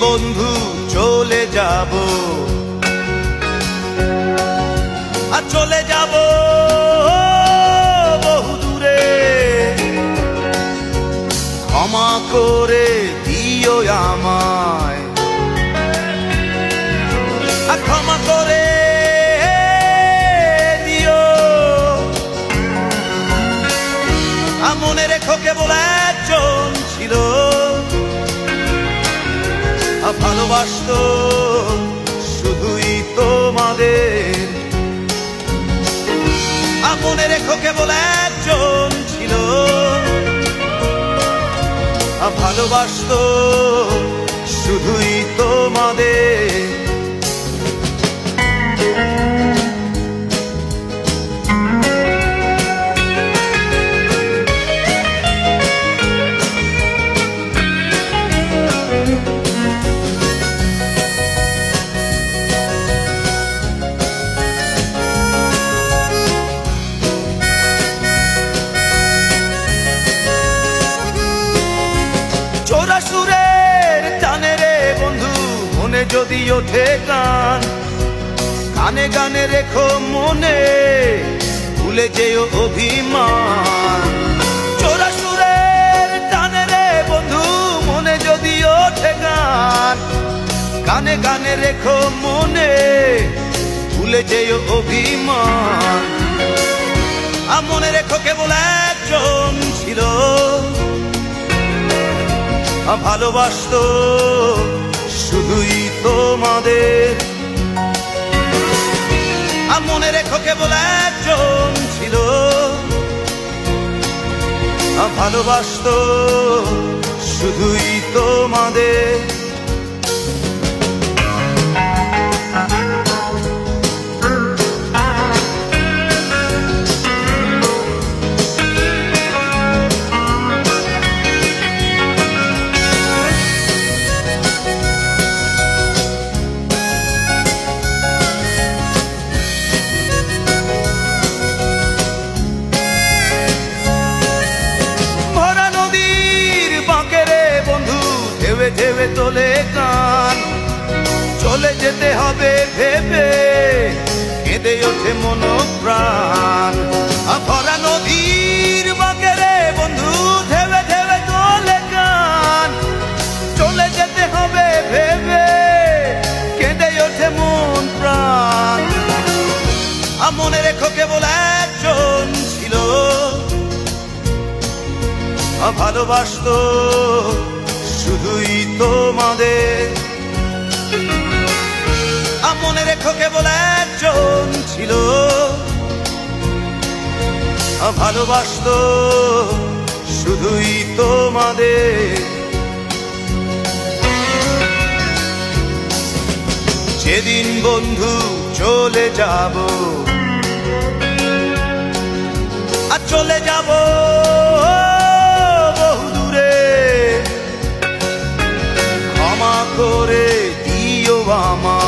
বন্ধু চলে যাব। আর চলে যাব ভালোবাসতো শুধুই তোমাদের। আপনে রেখো কেবল একজন ছিল। ভালোবাসতো শুধুই তোমাদের। মনে যদি ওঠে গান, গানে গানে রেখো মনে, ভুলে যেও অভিমান। চোরা সুরের টানে রে বন্ধু, মনে যদি ওঠে গান, গানে রেখো মনে, ভুলে যেও অভিমান। আর মনে রেখো কেবল একজন ছিল ভালোবাসত শুধুই তোমাদের। আর মনে রেখো কেবল একজন ছিল। ভালোবাসতো শুধুই তোমাদের। চলে যেতে হবে ভেবে। কেঁদে ওঠে মন প্রাণ ভরা নদীর বাঁকে রে বন্ধু ঢেবে ঢেবে তোলে কান চলে যেতে হবে ভেবে, কেঁদে ওঠে মন প্রাণ মনে রেখো কেবল একজন ছিল। ভালোবাসতো শুধুই তোমাদের। ভালোবাসতো, শুধুই তোমাদের। যেদিন বন্ধু চলে যাব, আর চলে যাব বহু দূরে, ক্ষমা করে দিও আমায়।